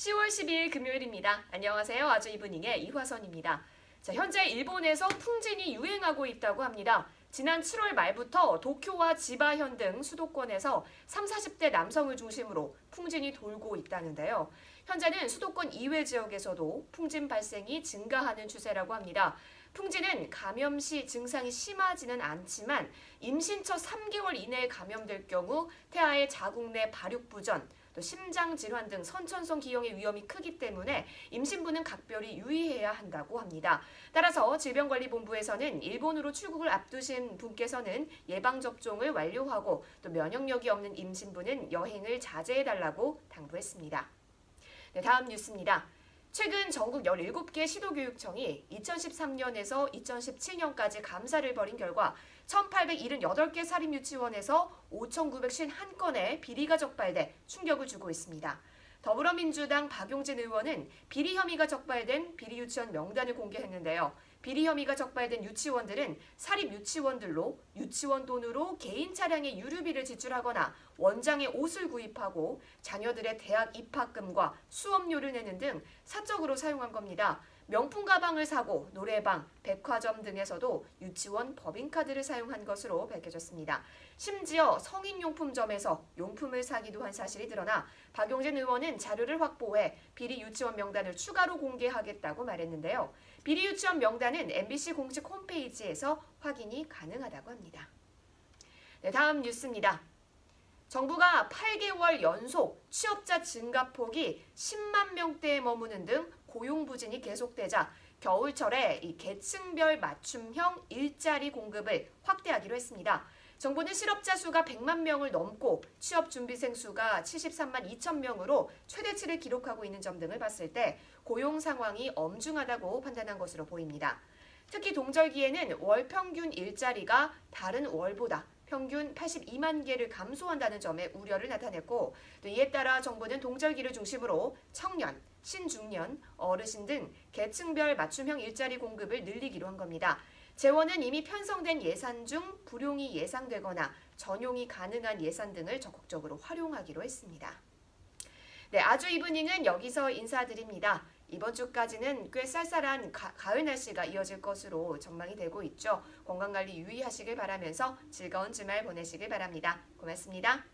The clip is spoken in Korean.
10월 12일 금요일입니다. 안녕하세요. 아주 이브닝의 이화선입니다. 자, 현재 일본에서 풍진이 유행하고 있다고 합니다. 지난 7월 말부터 도쿄와 지바현 등 수도권에서 3, 40대 남성을 중심으로 풍진이 돌고 있다는데요. 현재는 수도권 이외 지역에서도 풍진 발생이 증가하는 추세라고 합니다. 풍진은 감염 시 증상이 심하지는 않지만 임신 첫 3개월 이내에 감염될 경우 태아의 자궁 내 발육부전, 또 심장 질환 등 선천성 기형의 위험이 크기 때문에 임신부는 각별히 유의해야 한다고 합니다. 따라서 질병관리본부에서는 일본으로 출국을 앞두신 분께서는 예방 접종을 완료하고 또 면역력이 없는 임신부는 여행을 자제해달라고 당부했습니다. 네, 다음 뉴스입니다. 최근 전국 17개 시도교육청이 2013년에서 2017년까지 감사를 벌인 결과 1,878개 사립유치원에서 5,951건의 비리가 적발돼 충격을 주고 있습니다. 더불어민주당 박용진 의원은 비리 혐의가 적발된 비리 유치원 명단을 공개했는데요. 비리 혐의가 적발된 유치원들은 사립 유치원들로 유치원 돈으로 개인 차량의 유류비를 지출하거나 원장의 옷을 구입하고 자녀들의 대학 입학금과 수업료를 내는 등 사적으로 사용한 겁니다. 명품 가방을 사고 노래방, 백화점 등에서도 유치원 법인카드를 사용한 것으로 밝혀졌습니다. 심지어 성인용품점에서 용품을 사기도 한 사실이 드러나 박용진 의원은 자료를 확보해 비리 유치원 명단을 추가로 공개하겠다고 말했는데요. 비리 유치원 명단은 MBC 공식 홈페이지에서 확인이 가능하다고 합니다. 네, 다음 뉴스입니다. 정부가 8개월 연속 취업자 증가폭이 10만 명대에 머무는 등 고용 부진이 계속되자 겨울철에 이 계층별 맞춤형 일자리 공급을 확대하기로 했습니다. 정부는 실업자 수가 100만 명을 넘고 취업 준비생 수가 73만 2천 명으로 최대치를 기록하고 있는 점 등을 봤을 때 고용 상황이 엄중하다고 판단한 것으로 보입니다. 특히 동절기에는 월 평균 일자리가 다른 월보다 평균 82만 개를 감소한다는 점에 우려를 나타냈고 또 이에 따라 정부는 동절기를 중심으로 청년, 신중년, 어르신 등 계층별 맞춤형 일자리 공급을 늘리기로 한 겁니다. 재원은 이미 편성된 예산 중 불용이 예상되거나 전용이 가능한 예산 등을 적극적으로 활용하기로 했습니다. 네, 아주 이브닝은 여기서 인사드립니다. 이번 주까지는 꽤 쌀쌀한 가, 가을 날씨가 이어질 것으로 전망이 되고 있죠. 건강관리 유의하시길 바라면서 즐거운 주말 보내시길 바랍니다. 고맙습니다.